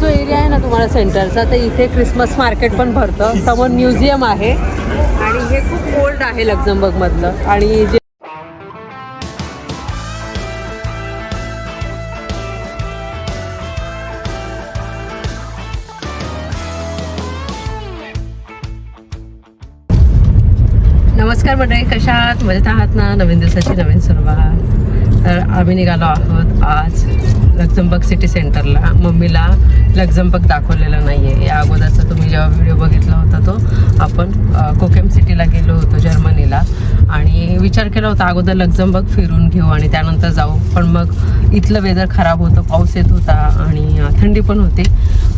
जो एरिया आहे ना तुम्हाला सेंटरचा तर इथे क्रिसमस मार्केट पण भरतं. समोर म्युझियम आहे. आणि हे खूप ओल्ड आहे लक्झमबर्गमधलं. आणि जे नमस्कार मंडळी कशा आहात? मजेत आहात ना? नवीन दिवसाची नवीन सुरुवात. तर आम्ही निघालो आहोत आज लक्झमबर्ग सिटी सेंटरला. मम्मीला लक्झमबर्ग दाखवलेला नाही आहे या अगोदरचा तुम्ही जेव्हा व्हिडिओ बघितला होता तो आपण कोकेम सिटीला गेलो होतो जर्मनीला. आणि विचार केला होता अगोदर लक्झमबर्ग फिरून घेऊ आणि त्यानंतर जाऊ. पण मग इथलं वेदर खराब होतं पाऊस येत होता आणि थंडी पण होती.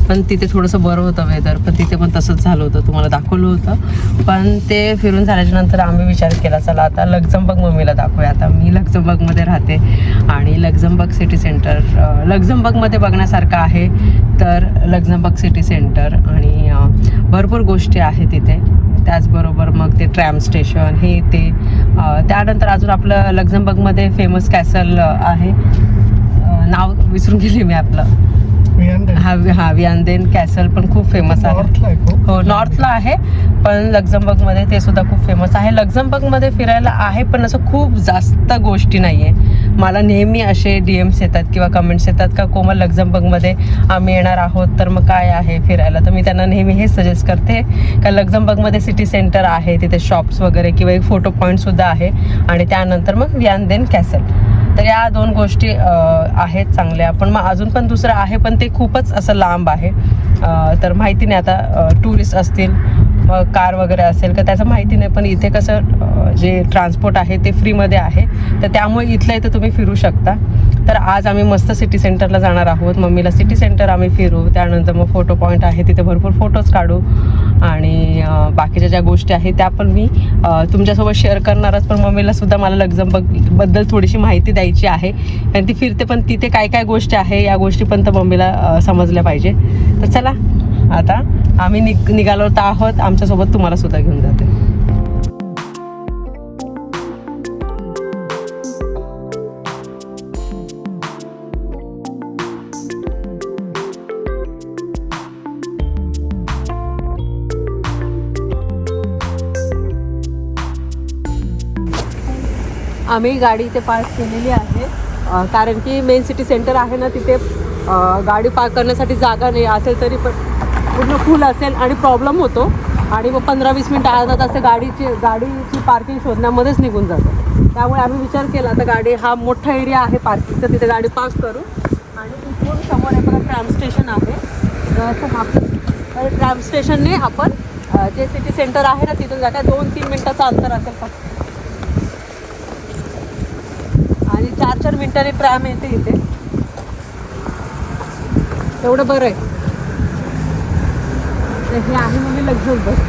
पण तिथे थोडंसं बरं होतं वेदर पण तिथे पण तसंच झालं होतं. तुम्हाला दाखवलं होतं. पण ते फिरून झाल्याच्यानंतर आम्ही विचार केला चला आता लक्झमबर्ग मम्मीला दाखवूया. आता मी लक्झमबर्गमध्ये राहते आणि लक्झमबर्ग सिटी सेंटर लक्झमबर्गमध्ये बघण्यासारखं आहे तर लक्झमबर्ग सिटी सेंटर आणि भरपूर गोष्टी आहेत तिथे. त्याचबरोबर मग ते ट्रॅम स्टेशन हे ते त्यानंतर अजून आपलं लक्झमबर्गमध्ये फेमस कॅसल आहे. नाव विसरून गेले मी आपलं. हा हा वियांदेन कॅसल पण खूप फेमस आहे. हो नॉर्थला आहे पण लक्झमबर्गमध्ये ते सुद्धा खूप फेमस आहे. लक्झमबर्गमध्ये फिरायला आहे पण असं खूप जास्त गोष्टी नाही आहे मला नेहमी असे डी एम्स येतात किंवा कमेंट्स येतात का कोमल लक्झमबर्गमध्ये आम्ही येणार आहोत तर मग काय आहे फिरायला? तर मी त्यांना नेहमी हेच सजेस्ट करते का लक्झमबर्गमध्ये सिटी सेंटर आहे तिथे शॉप्स वगैरे किंवा एक फोटो पॉईंटसुद्धा आहे. आणि त्यानंतर मग वियांदेन कॅसल तर या दोन गोष्टी आहेत चांगल्या. पण मग अजून पण दुसरं आहे पण ते खूपच असं लांब आहे. तर माहिती नाही आता टुरिस्ट असतील कार वगैरे असेल का त्याचं माहिती नाही पण इथे कसं जे ट्रान्सपोर्ट आहे ते फ्रीमध्ये आहे. तर त्यामुळे इथल्या इथं तुम्ही फिरू शकता. तर आज आम्ही मस्त सिटी सेंटरला जाणार आहोत. मम्मीला सिटी सेंटर आम्ही फिरू. त्यानंतर मग फोटो पॉईंट आहे तिथे भरपूर फोटोज काढू. आणि बाकीच्या ज्या गोष्टी आहेत त्या पण मी तुमच्यासोबत शेअर करणारच. पण मम्मीला सुद्धा मला लक्झमबर्ग थोडीशी माहिती द्यायची आहे. आणि ती फिरते पण तिथे काय काय गोष्टी आहे या गोष्टी पण तर मम्मीला समजल्या पाहिजे. तर चला आता आम्ही निघ निघालो तर आहोत. आमच्यासोबत तुम्हाला सुद्धा घेऊन जाते. आम्ही गाडी इथे पार्क केलेली आहे. कारण की मेन सिटी सेंटर आहे ना तिथे गाडी पार्क करण्यासाठी जागा नाही. असेल तरी पण पूर्ण फुल असेल आणि प्रॉब्लेम होतो. आणि मग पंधरा वीस मिनटं अर्धा तास गाडीची गाडीची पार्किंग शोधण्यामध्येच निघून जातं. त्यामुळे आम्ही विचार केला आता गाडी हा मोठा एरिया आहे पार्किंगचा तिथे गाडी पास करू. आणि इथून समोर आहे. ट्रॅम स्टेशन आहे तर ट्रॅम स्टेशनने आपण जे सिटी सेंटर आहे ना तिथून जाता दोन तीन मिनटाचं अंतर असेल फक्त. आणि चार चार मिनटाने ट्रॅम येते इथे. एवढं बरं आहे. तर हे आहे म्हणजे लक्झर बस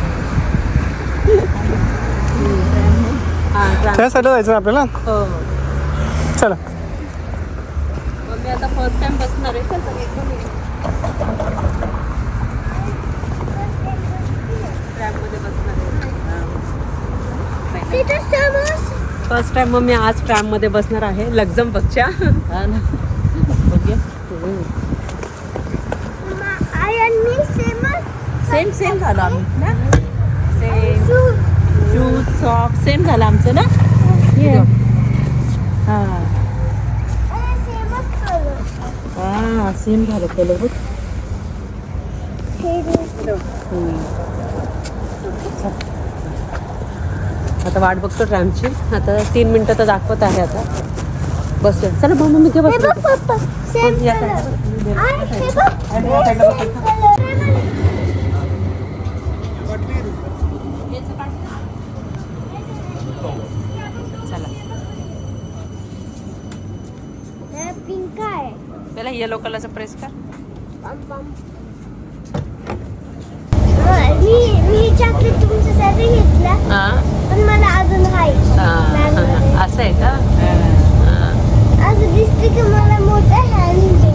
हां ट्रॅम त्या साईडला जायचं ना आपल्याला? हो. चला. मग मी आता फर्स्ट टाइम बसणार आहे चल तर एकदम ट्रॅममध्ये बसणार आहे फर्स्ट टाइम मग मी आज ट्रॅममध्ये बसणार आहे लक्झमबर्गच्या सेम सेम झालं आम्ही ना? सेम शूज सॉक्स सेम झालं आमचं ना? हां. सेम झालं कलर बघ. आता वाट बघतो ट्रॅमची आता तीन मिनटं तर दाखवत आहे आता. बस चला मग मी घे बस चला पिंक आहे पहिला येलो कलरचा प्रेस कर. मी मी चॉकलेट तुमच्यासाठी घेतला हां. पण मला अजून आहे हां असं आहे का? असं दिसते की मला मोठा हँड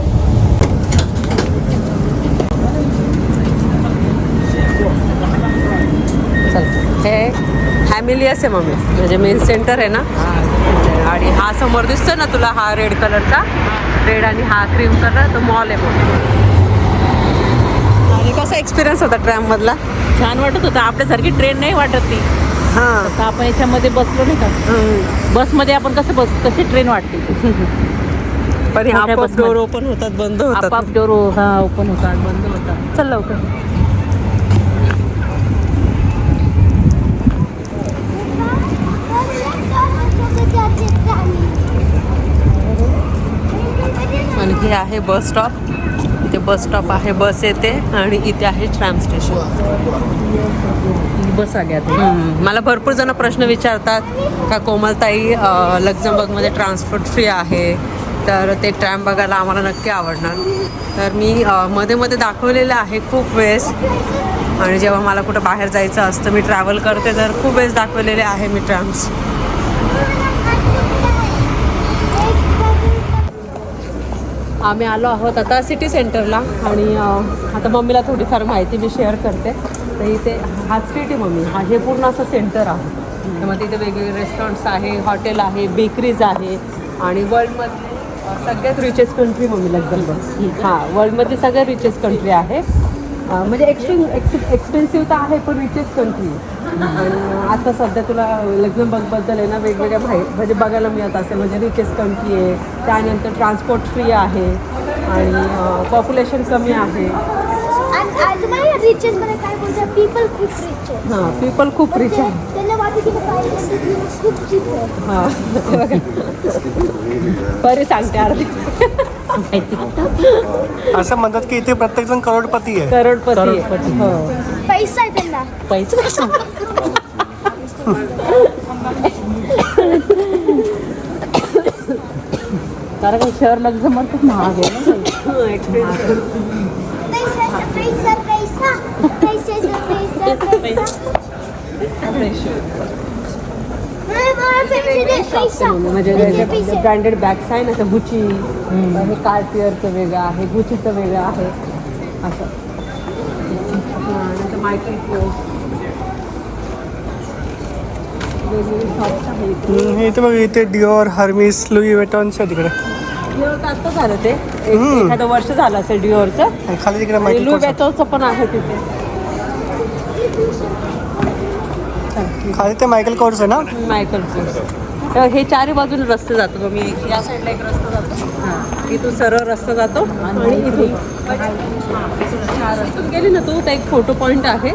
चल हे हॅमिलियस आहे मम्मी. म्हणजे मेन सेंटर आहे ना? आणि हा समोर दिसतोय ना तुला हा रेड कलरचा रेड आणि हा क्रीम कलर तो मॉल आहे मग आणि कसा एक्सपिरियन्स होता ट्रॅम मधला? छान वाटत होतं. आपल्यासारखी ट्रेन नाही वाटत ती. हा. आपण याच्यामध्ये बसलो नाही का? बसमध्ये आपण कसं बस कशी ट्रेन वाटते पण. डोर ओपन होतात बंद होतात. डोर हा ओपन होतात बंद होतात. चल लवकर. आणि हे आहे बस स्टॉप. इथे बस स्टॉप आहे बस येते आणि इथे आहे ट्रॅम स्टेशन. बस आल्या आता. मला भरपूर जण प्रश्न विचारतात का कोमलताई लक्झमबर्गमध्ये ट्रान्सपोर्ट फ्री आहे तर ते ट्रॅम बघायला आम्हाला नक्की आवडणार. तर मी मध्ये मध्ये दाखवलेलं आहे खूप वेळेस. आणि जेव्हा मला कुठं बाहेर जायचं असतं मी ट्रॅव्हल करते तर खूप वेळेस दाखवलेले आहे मी ट्रॅम्स आम्ही आलो आहोत आता सिटी सेंटरला आणि आता मम्मीला थोडीफार माहिती मी शेअर करते. तर इथे हा स्ट्रीट आहे मम्मी. हा हे पूर्ण असं सेंटर आहे. त्यामध्ये तिथे वेगवेगळे रेस्टॉरंट्स आहे हॉटेल आहे बेकरीज आहे आणि वर्ल्डमधले सगळ्यात रिचेस्ट कंट्री मम्मी लक्झमबर्ग हां वर्ल्डमधली सगळ्यात रिचेस्ट कंट्री आहे. म्हणजे एक्सपेन एक्सपेन्सिव्ह तर आहे पण रिचेस्ट कंट्री आता सध्या तुला लक्झमबर्गबद्दल आहे ना वेगवेगळ्या माहिती म्हणजे बघायला मिळत असेल म्हणजे रिचेस्ट कंट्री आहे त्यानंतर ट्रान्सपोर्ट फ्री आहे आणि पॉप्युलेशन कमी आहे. रिचेस पीपल खूप रिच हां पीपल खूप रिच आहे त्यांना वाटतं की प्राईस खूप चीप आहे. हां. बरे सांगते अर्धी असं म्हणतात की इथे प्रत्येक जण करोडपती आहे. करोडपती आहे. हो. पैसा आहे पैसे कारण शहर लग्झमर खूप महाग आहे म्हणजे. ब्रँडेड बॅग्स आहे ना गुची हे कार्टियरचं वेगळं आहे गुचीचं वेगळं आहे असं. हां, नंतर मायकल कोस वेगवेगळे शॉप्स आहेत हम्म, हे इथे बघ इथे डिओर हर्मिस लुई वेटॉन्स आहे तिकडे. आत्ता झालं ते. एक- हम्म. एखादं वर्ष झालं असेल डिओरचं आणि खाली तिकडे माहिती बॅटोचं पण आहे तिथे. खाली ते मायकल कोर्स आहे ना? मायकल कोस तर हे चारही बाजूने रस्ते जातो मी या साईडला एक रस्ता जातो. इथून सरळ रस्ता जातो आणि इथून हा, गेली ना तू तर एक फोटो पॉईंट आहे.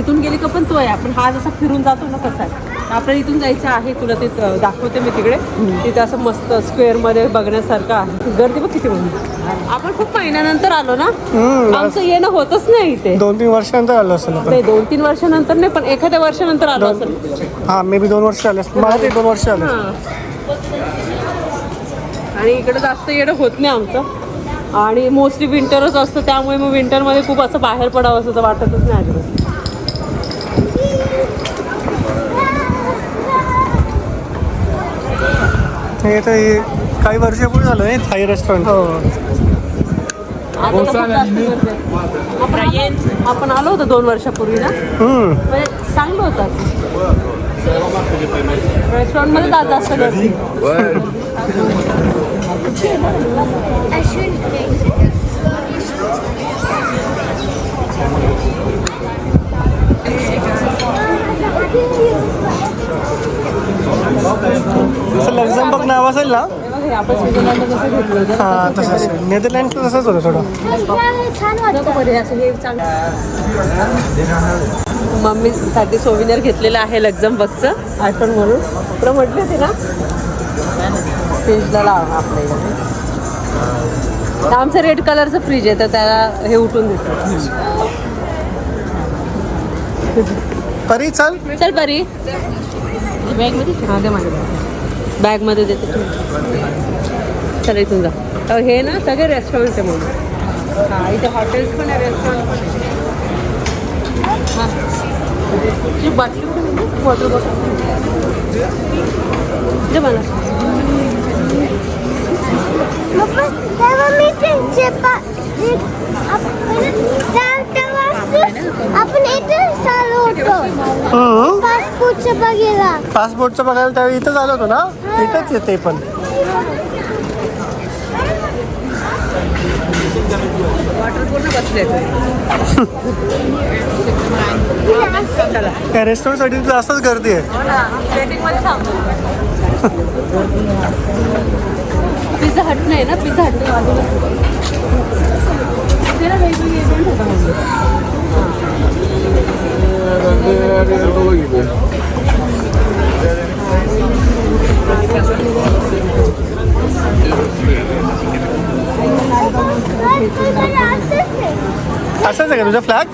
इथून गेली का पण तो आहे आपण हा जसा फिरून जातो ना तसा आहे तर आपल्याला इथून जायचं आहे तुला ते दाखवते मी तिकडे. तिथे असं मस्त स्क्वेअरमध्ये बघण्यासारखं आहे. गर्दी बघ किती म्हणून आपण खूप महिन्यानंतर आलो ना? आमचं येणं होतच नाही इथे. दोन तीन वर्षानंतर आलो असेल नाही दोन तीन वर्षानंतर नाही पण एखाद्या वर्षानंतर आलो असेल. हा मे बी दोन वर्ष आले मला ते दोन वर्ष आले. आणि इकडे जास्त येणं होत नाही आमचं. आणि मोस्टली विंटरच असतं त्यामुळे मग विंटरमध्ये खूप असं बाहेर पडावं असं तर वाटतच नाही अजिबात हे तर हे काही वर्षापूर्वी झालं नाही थाई रेस्टॉरंट हो. आपण आलो होतो दोन वर्षापूर्वी ना म्हणजे चांगलं होतं. रेस्टॉरंटमध्ये जा- जास्त हा तसं असेल नेदरलँडचं तसंच होतं थोडं. मम्मीसाठी सोविनर घेतलेलं आहे लक्झमबर्गचं आठवण म्हणून. तुला म्हटली होती ना? फ्रीजला लाव आपल्या इकडे. आमचं रेड कलरचं फ्रीज आहे तर त्याला हे उठून देतो परी चल. चल बरी बॅगमध्ये हां दे माझ्या बॅगमध्ये देते. चल इथून जा तर हे ना सगळे रेस्टॉरंट आहे म्हणून. हां इथे हॉटेल्स पण आहे रेस्टॉरंट पण हां. बाटली वॉटर बॉटल दे मला आपण इथे चालू होतो. बघायला. पासपोर्टचं बघायला त्यावेळी इथंच आलो होतो ना? इथंच येते पण. पूर्ण बसले चला. या रेस्टॉरंटसाठी जास्तच गर्दी आहे. हो पिझ्झा हट नाही ना पिझ्झा हट नाही. तुझा फ्लॅग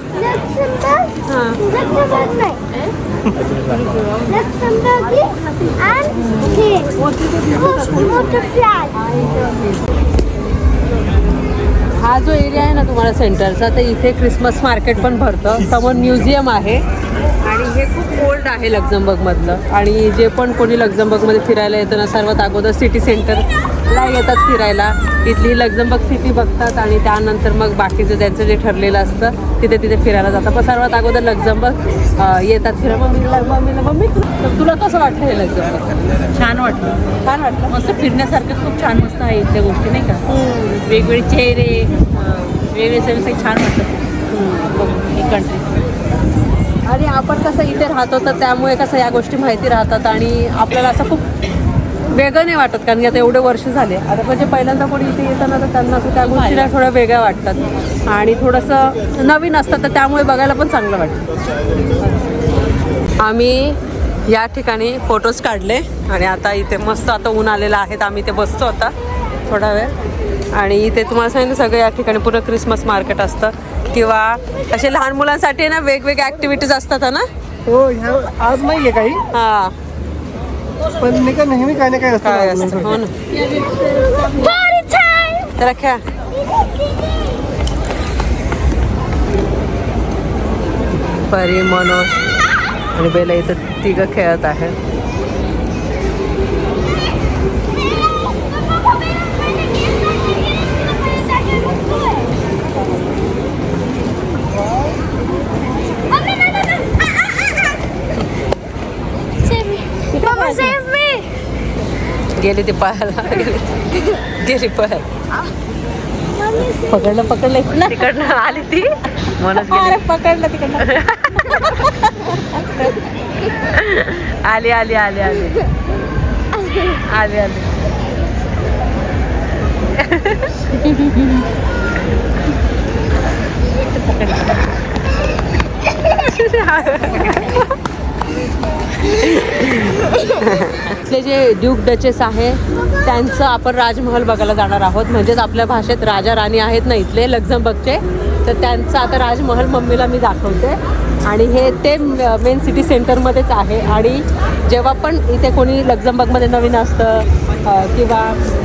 हा जो एरिया आहे ना तुम्हाला सेंटरचा तर इथे क्रिसमस मार्केट पण भरतं. समोर म्युझियम आहे. आणि हे खूप ओल्ड आहे लक्झमबर्गमधलं. आणि जे पण कोणी लक्झमबर्गमध्ये फिरायला येतं ना सर्वात अगोदर सिटी सेंटर सेंटरला येतात फिरायला. इथली लक्झमबर्ग सिटी बघतात आणि त्यानंतर मग बाकीचं त्यांचं जे ठरलेलं असतं तिथे तिथे फिरायला जातात. पण सर्वात अगोदर लक्झमबर्ग येतात फिरायला. मम्मीला मम्मीला मम्मी तु- तुला कसं वाटतं हे लक्झमबर्ग? छान वाटलं. छान वाटतं मस्त फिरण्यासारखं खूप छान मस्त आहे इथल्या गोष्टी नाही का? वेगवेगळे चेहरे वेगळे सगळे छान वाटतं ही कंट्री आणि आपण कसं इथे राहतो तर त्यामुळे कसं या गोष्टी माहिती राहतात आणि आपल्याला असं खूप वेगळं नाही वाटत कारण की आता एवढे वर्ष झाले. आता म्हणजे पहिल्यांदा कोणी इथे येतं ना तर त्यांना असं त्या गोष्टीला थोड्या वेगळ्या वाटतात आणि थोडंसं नवीन असतं तर त्यामुळे बघायला पण चांगलं वाटतं. आम्ही या ठिकाणी फोटोज काढले आणि आता इथे मस्त आता ऊन आलेलं आहे तर आम्ही इथे बसतो आता थोडा वेळ. आणि इथे तुम्हाला सांगितलं सगळं या ठिकाणी पूर्ण क्रिसमस मार्केट असतं. किंवा असे लहान मुलांसाठी ना वेगवेगळ्या ॲक्टिव्हिटीज असतात ना? हो आज नाही आहे काही. हां. पण नाही का नेहमी काही ना काही असतं काय लहान असतं हो मुलांसाठी. ना तर खेळा परी मनोज आणि बेला इथं तिघं खेळत आहे गेली ती पळायला गेली पळायला पकडलं पकडलं. तिकडनं आली ती. गेली. पकडलं तिकडनं. आली आली आली आली. आली आली. इथले जे ड्यूक डचेस आहे त्यांचं आपण राजमहल बघायला जाणार आहोत. म्हणजेच आपल्या भाषेत राजा राणी आहेत ना इथले लक्झमबर्गचे. तर त्यांचं आता राजमहल मम्मीला मी दाखवते. आणि हे ते मेन सिटी सेंटरमध्येच आहे. आणि जेव्हा पण इथे कोणी लक्झमबर्गमध्ये नवीन असतं किंवा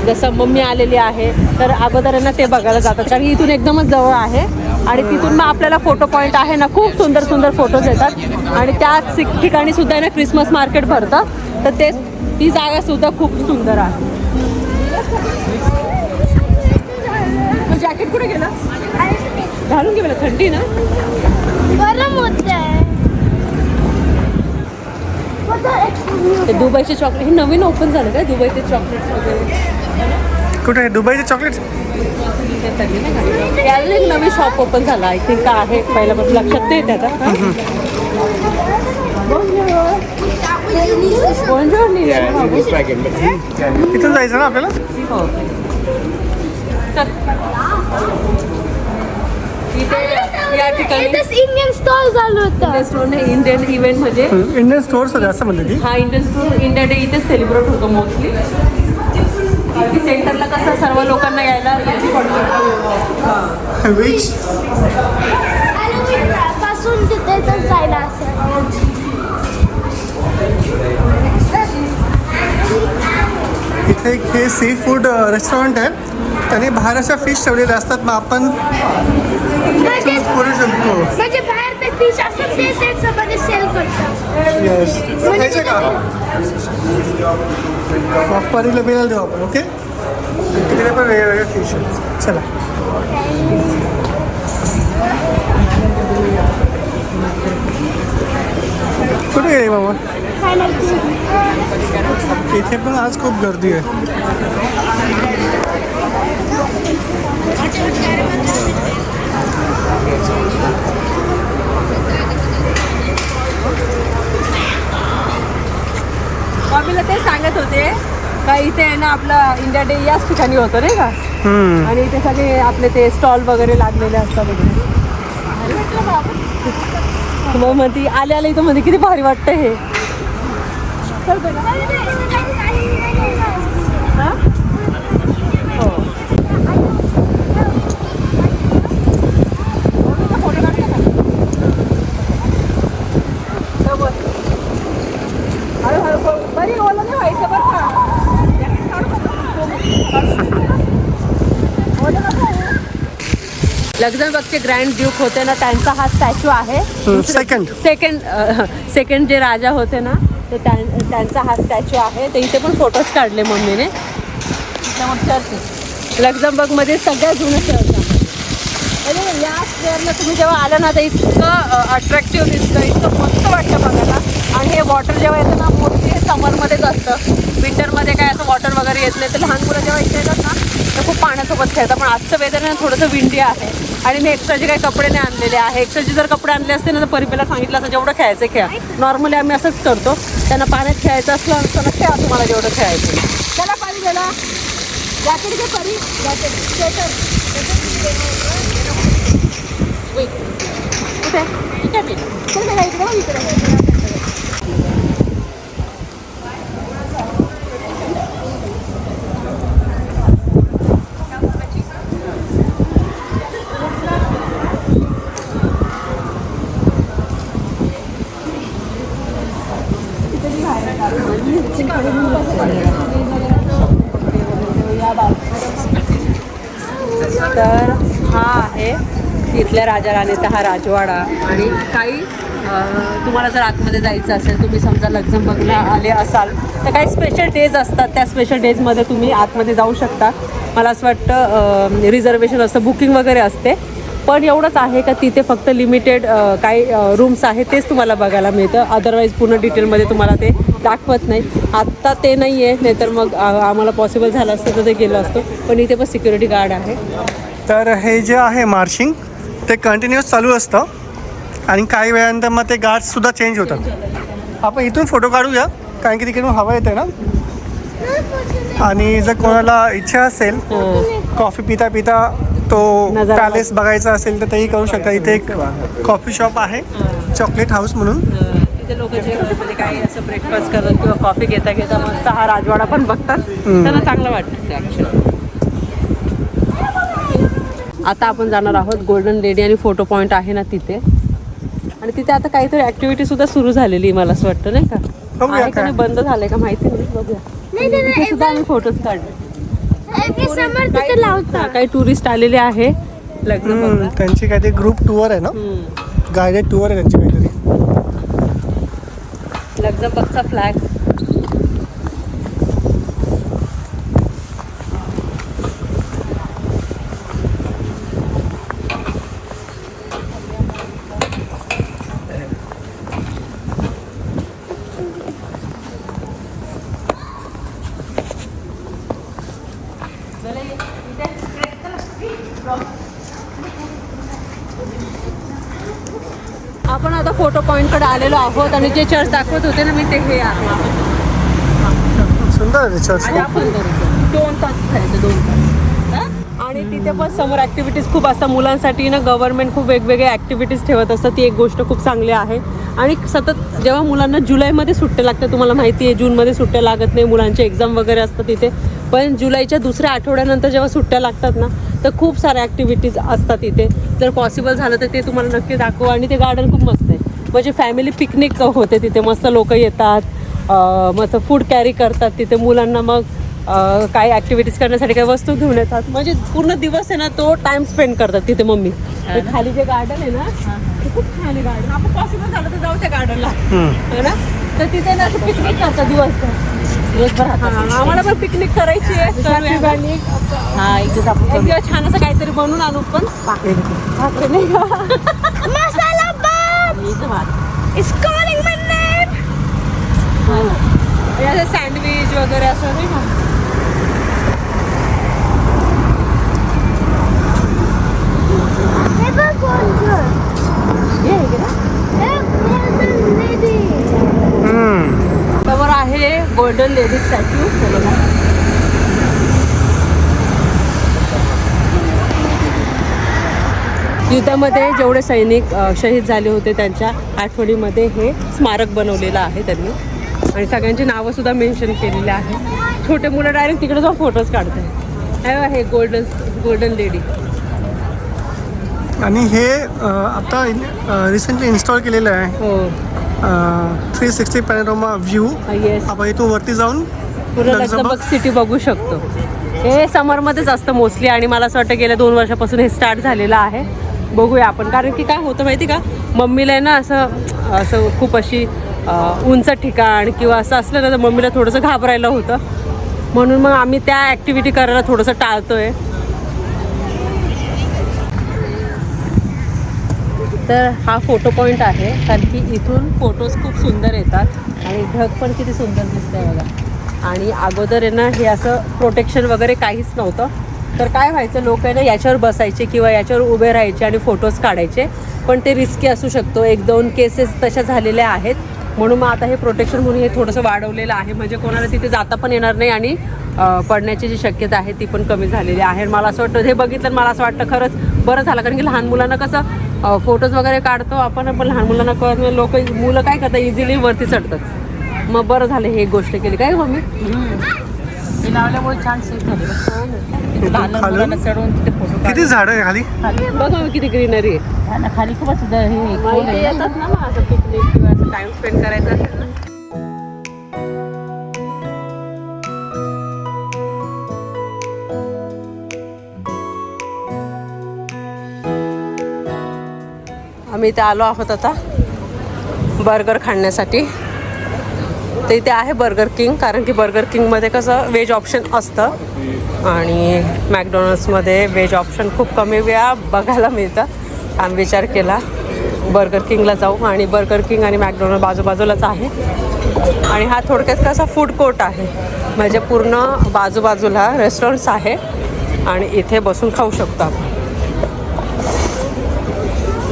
जसं मम्मी आलेली आहे तर अगोदर यांना ते बघायला जातात. कारण की इथून एकदमच जवळ आहे. आणि तिथून मग आपल्याला फोटो पॉईंट आहे ना खूप सुंदर सुंदर फोटोज येतात. आणि त्याच ठिकाणी सुद्धा ना क्रिसमस मार्केट भरतं. तर ते ती जागा सुद्धा खूप सुंदर आहे. जॅकेट कुठे गेलं? घालून घे मला थंडी ना. गरम होत आहे ते दुबईचे चॉकलेट हे नवीन ओपन झालं का दुबईचे चॉकलेट्स वगैरे? कुठे आहे? दुबईचे चॉकलेट नवीन शॉप ओपन झालं. आय थिंक आहे पहिल्यापासून लक्षात नाही येत आता. तिथून जायचं ना आपल्याला? हो. चल. इथे या ठिकाणी इथेच इंडियन स्टॉल चालू होतं इंडियन स्टोर इंडियन इव्हेंट म्हणजे इंडियन होते असं म्हणते ती. हा इंडियन स्टोर इंडिया डे इथेच सेलिब्रेट होतो मोस्टली सेंटरला कसं सर्व लोकांना यायला पासून तिथे जायला असेल इथे एक हे सी फूड रेस्टॉरंट आहे. त्याने बाहेर अशा फिश ठेवलेल्या असतात. मग आपण म्हणजे करू शकतो. म्हणजे बाहेर ते फिश असतात ते त्याच्यामध्ये सेल करतात. येस खायचं का? मग परीला बिल देऊ आपण ओके तिकडे पण वेगवेगळे फिश आहेत. चला. कुठे गेली माहिती इथे पण आज खूप गर्दी आहे. मम्मीला ते सांगत होते का इथे आहे ना आपला इंडिया डे याच ठिकाणी होतो नाही का? आणि इथे सगळे आपले ते स्टॉल वगैरे लागलेले असतात वगैरे मग म्हणती आले आले इथं म्हणते किती भारी वाटतं हे. हा? हो. समोर. हळूहळू पळ- बरी ओलं नाही व्हायचं बरं का ओलं नको व्हायला. लक्झमबर्गचे ग्रँड ड्यूक होते ना त्यांचा हा स्टॅच्यू आहे सेकंड सेकंड सेकंड जे राजा होते ना तर त्यां- त्यांचा हा स्टॅच्यू आहे. तर इथे पण फोटोज काढले मम्मीने. चर्च आहे. लक्झमबर्गमध्ये सगळ्यात जुनं चर्च आहे आणि या स्क्वेअरला तुम्ही जेव्हा आलं ना तर इतकं अट्रॅक्टिव्ह दिसतं इतकं मस्त वाटतं बघायला. आणि हे वॉटर जेव्हा येतं ना हे समरमध्येच असतं. विंटरमध्ये काय असं वॉटर वगैरे येत नाही. तर लहान मुलं जेव्हा इथे येतात ना तर खूप पाण्यासोबत खेळतात. पण आजचं वेदर ना थोडंसं विंडी आहे. आणि मी एक्स्ट्राचे काही कपडे नाही आणलेले आहे. एक्स्ट्राचे जर कपडे आणले असते ना तर परिपेला सांगितलं असं जेवढं खेळायचं खेळा. नॉर्मली आम्ही असंच करतो. त्यांना पाण्यात खेळायचं असलं असतं ना खेळा तुम्हाला जेवढं खेळायचं त्याला पाणी गेला जॅकेट घे परी. जॅकेट कुठे? इकडे बेटा, इकडे बघ, इकडे तर हा आहे इथल्या राजा राणीचा हा राजवाडा. आणि काही तुम्हाला जर आतमध्ये जायचं असेल तुम्ही समजा लक्झमबर्गला आले असाल तर काही स्पेशल डेज असतात. त्या स्पेशल डेजमध्ये तुम्ही आतमध्ये जाऊ शकता. मला असं वाटतं रिझर्वेशन असतं बुकिंग वगैरे असते. पण एवढंच आहे का तिथे फक्त लिमिटेड काही रूम्स आहेत तेच तुम्हाला बघायला मिळतं. अदरवाईज पूर्ण डिटेलमध्ये तुम्हाला ते दाखवत नाही. आत्ता ते नाही आहे नाहीतर मग आम्हाला पॉसिबल झालं असतं तर ते गेलो असतो. पण इथे पण सिक्युरिटी गार्ड आहे. तर हे जे आहे मार्शिंग ते कंटिन्युअस चालू असतं. आणि काही वेळानंतर मग ते गार्ड्स सुद्धा चेंज होतात. आपण इथून फोटो काढूया कारण की तिकडून हवा येते ना? आणि जर कोणाला इच्छा असेल कॉफी पिता पिता तो पॅलेस बघायचा असेल तर तेही करू शकता. इथे एक कॉफी शॉप आहे चॉकलेट हाऊस म्हणून. तिथे लोक जे म्हणजे काही असं ब्रेकफास्ट करतात किंवा कॉफी घेता घेता मस्त हा राजवाडा पण बघतात. त्यांना चांगलं वाटतं आता आपण जाणार आहोत गोल्डन लेडी आणि फोटो पॉईंट आहे ना तिथे. आणि तिथे आता काहीतरी ऍक्टिव्हिटी सुद्धा सुरू झालेली आहे मला असं वाटतं नाही का? आहे का. नाही बंद झालंय का माहिती नाही बघूया. नाही, नाही, तिथे सुद्धा आम्ही फोटोज काढले. हा, काही टुरिस्ट आलेले आहे. लग्न त्यांची काहीतरी ग्रुप टूर आहे ना? गायडेड टूर आहे त्यांची काहीतरी. लक्झमबर्गचा फ्लॅग आपण आता फोटो पॉईंटकडे आलेलो आहोत आणि जे चर्च दाखवत होते ना मी ते हे सुंदर आहे चर्च आणि आपण दोन तास दोन तास? आणि तिथे पण समोर ॲक्टिव्हिटीज खूप असतात. मुलांसाठी ना गव्हर्नमेंट खूप वेगवेगळे ॲक्टिव्हिटीज ठेवत असतात. ती एक गोष्ट खूप चांगली आहे. आणि सतत जेव्हा मुलांना जुलैमध्ये सुट्टे लागतात तुम्हाला माहिती आहे जूनमध्ये सुट्ट्या लागत नाही मुलांचे एक्झाम वगैरे असतात तिथे. पण जुलैच्या दुसऱ्या आठवड्यानंतर जेव्हा सुट्ट्या लागतात ना तर खूप साऱ्या ॲक्टिव्हिटीज असतात इथे जर पॉसिबल झालं तर ते तुम्हाला नक्की दाखवू. आणि ते गार्डन खूप मस्त आहे. म्हणजे फॅमिली पिकनिक होते तिथे. मस्त लोक येतात. अं, मस्त फूड कॅरी करतात तिथे. मुलांना मग काही ॲक्टिव्हिटीज करण्यासाठी काही वस्तू घेऊन येतात. म्हणजे पूर्ण दिवस आहे ना तो टाइम स्पेंड करतात तिथे मम्मी. खाली जे गार्डन आहे ना ते खूप छान आहे गार्डन आपण पॉसिबल झालं तर जाऊ त्या गार्डनला है ना? तर तिथे ना असं पिकनिक करतात दिवसभर. दिवसभर आम्हाला पण पिकनिक करायची आहे. हा छान असं काहीतरी बनवून आणू पण भाकरी. नाही वगैरे समोर आहे गोल्डन लेडी. स्टॅच्यू युद्धामध्ये जेवढे सैनिक शहीद झाले होते त्यांच्या आठवणीमध्ये हे स्मारक बनवलेलं आहे त्यांनी. आणि सगळ्यांची नावं सुद्धा मेन्शन केलेली आहे. छोटे मुलं डायरेक्ट तिकडे जाऊन फोटोज काढतात हे बघा, गोल्डन गोल्डन लेडी आणि हे आता रिसेंटली इन्स्टॉल केलेलं आहे. हो. थ्री सिक्स्टी पॅनोरमा व्ह्यू आपण इथून वरती जाऊन लक्झमबर्ग- लक्झमबर्ग सिटी बघू शकतो. हे समरमध्येच असतं मोस्टली आणि मला असं वाटतं गेल्या दोन वर्षापासून हे स्टार्ट झालेलं आहे. बघूया आपण. कारण की काय होतं माहिती का? मम्मीला आहे ना असं असं खूप अशी उंच ठिकाण किंवा असं असलं ना तर मम्मीला थोडंसं घाबरायला होतं. म्हणून मग आम्ही त्या ॲक्टिव्हिटी करायला थोडंसं टाळतोय. तर हा फोटो पॉईंट आहे कारण की इथून फोटोज खूप सुंदर येतात. आणि ढग पण किती सुंदर दिसतं आहे बघा. आणि अगोदर आहे ना हे असं प्रोटेक्शन वगैरे काहीच नव्हतं. तर काय व्हायचं लोक आहे ना याच्यावर बसायचे किंवा याच्यावर उभे राहायचे आणि फोटोज काढायचे. पण ते रिस्की असू शकतो. एक दोन केसेस तशा झालेल्या आहेत. म्हणून मग आता हे प्रोटेक्शन म्हणून हे थोडंसं वाढवलेलं आहे. म्हणजे कोणाला तिथे जाता पण येणार नाही आणि पडण्याची जी शक्यता आहे ती पण कमी झालेली आहे. मला असं वाटतं हे बघितलं मला असं वाटतं खरंच बरं झालं. कारण की लहान मुलांना कसं फोटोज वगैरे काढतो आपण पण लहान मुलांना कळत नाही. लोक मुलं काय करतात इझिली वरती चढतात. मग बरं झालं हे गोष्ट केली. काय मम्मी? लावल्यामुळे छान सेफ झाले. तिथे लहान खालून? मुलांना चढवून तिथे फोटो किती झाडं आहे खाली? खाली बघा किती ग्रीनरी आहे. ना, खाली खूपच हे. येतात ना मग असं पिकनिक किंवा असं टाइम स्पेंड करायचा असेल ना. आम्ही इथे आलो आहोत आता बर्गर खाण्यासाठी. तर इथे आहे बर्गर किंग कारण की बर्गर किंगमध्ये कसं व्हेज ऑप्शन असतं. आणि मॅकडॉनल्ड्समध्ये व्हेज ऑप्शन खूप कमी वेळा बघायला मिळतं. आम्ही विचार केला बर्गर किंगला जाऊ. आणि बर्गर किंग आणि मॅकडॉनल्ड बाजूबाजूलाच आहे. आणि हा थोडक्यात कसा फूड कोर्ट आहे. म्हणजे पूर्ण बाजूबाजूला रेस्टॉरंट्स आहे. आणि इथे बसून खाऊ शकतो आपण.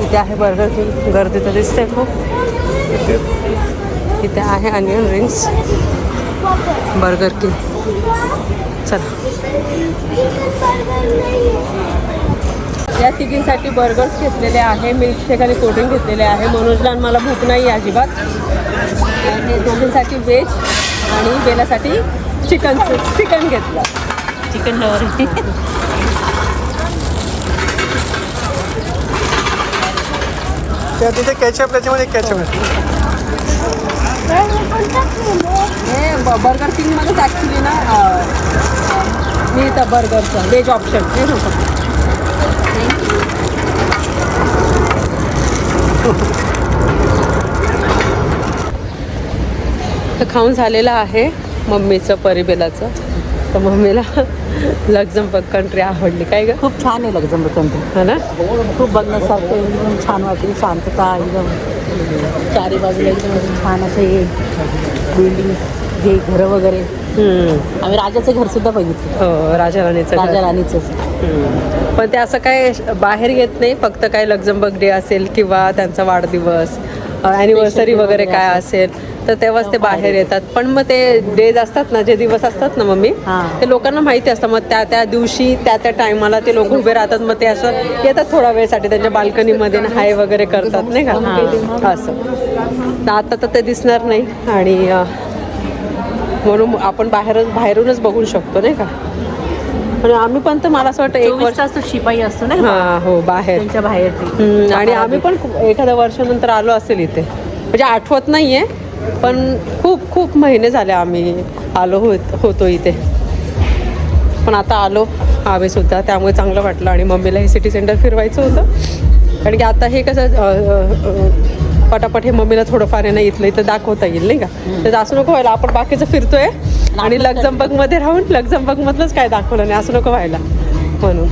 इथे आहे बर्गर किंग गर्दी तर दिसते खूप. इथे आहे अनियन रिंग्स. Burger king. चला. या तिघींसाठी बर्गर्स घेतलेले आहे मिल्कशेक आणि कोल्ड्रिंक घेतलेले आहे. मनोजला आणि मला भूक नाही आहे अजिबात. आणि दोघींसाठी व्हेज आणि बेलासाठी चिकन चिकन घेतलं. चिकन लवर त्या तिथे कॅचअप त्याच्यामध्ये कॅचअप आहे. हे बर्गर किंगमध्येच ॲक्च्युली ना अं, मिळतं बर्गरचं व्हेज ऑप्शन हे होतं तर खाऊन झालेलं आहे मम्मीचं परिबेलाचं. तर मम्मीला लक्झमबर्ग कंट्री आवडली. काय ग? खूप छान आहे लग्जंबर कंट्री हा ना? खूप बघण्यासारखं एकदम छान वाटते. शांतता एकदम चारी बाजूला एकदम छान असे बिल्डिंग जे घरं वगैरे हम्म. आम्ही राजाचं घर सुद्धा बघितलं हो राजा राणीचं. राजा राणीचं. पण ते असं काय बाहेर येत नाही फक्त काय लक्झमबर्ग डे असेल किंवा त्यांचा वाढदिवस अॅनिव्हर्सरी वगैरे काय असेल तर तेव्हाच ते बाहेर येतात. पण मग ते डेज असतात ना जे दिवस असतात ना मम्मी. ते लोकांना माहिती असतं. मग त्या त्या दिवशी त्या त्या टायमाला ते लोक उभे राहतात. मग ते असं येतात थोड्या वेळसाठी. त्यांच्या बाल्कनीमध्ये हाय वगैरे करतात नाही का? असं. आता तर ते दिसणार नाही. आणि म्हणून आपण बाहेरच बाहेरूनच बघू शकतो नाही का? पण आम्ही पण तर मला असं वाटतं एक वर्ष शिपाई असतो ना हा हो बाहेर. त्यांच्या बाहेर आणि आम्ही पण एखाद्या वर्षानंतर आलो असेल इथे. म्हणजे आठवत नाहीये पण खूप खूप महिने झाले आम्ही आलो होत होतो इथे. पण आता आलो आम्ही सुद्धा. त्यामुळे चांगलं वाटलं आणि मम्मीला हे सिटी सेंटर फिरवायचं होतं. कारण की आता हे कसं पटापट हे मम्मीला थोडंफार आहे ना इथलं इथं दाखवता येईल नाही का? तर असं नको व्हायला आपण बाकीचं फिरतोय. आणि लक्झमबर्गमध्ये राहून लक्झमबर्गमधलंच काय दाखवलं नाही असं नको व्हायला. म्हणून.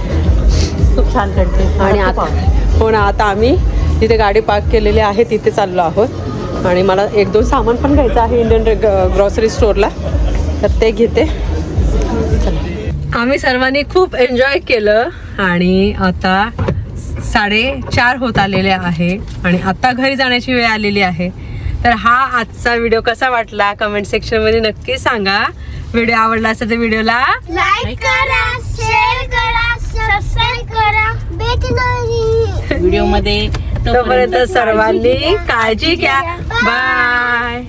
खूप छान कंट्री आणि आता हो ना आता आम्ही तिथे गाडी पार्क केलेली आहे तिथे चाललो आहोत. आणि मला एक दोन सामान पण घ्यायचं आहे इंडियन ग्रॉसरी स्टोअरला तर ते घेते. आम्ही सर्वांनी खूप एन्जॉय केलं आणि आता साडेचार होत आलेले आहे आणि आता घरी जाण्याची वेळ आलेली आहे. तर हा आजचा व्हिडिओ कसा वाटला? कमेंट सेक्शनमध्ये नक्की सांगा. व्हिडिओ आवडला असेल तर व्हिडिओला लाईक करा शेअर करा सबस्क्राईब करा. भेट नाही व्हिडिओमध्ये तोपर्यंत सर्वांनी काळजी घ्या. बाय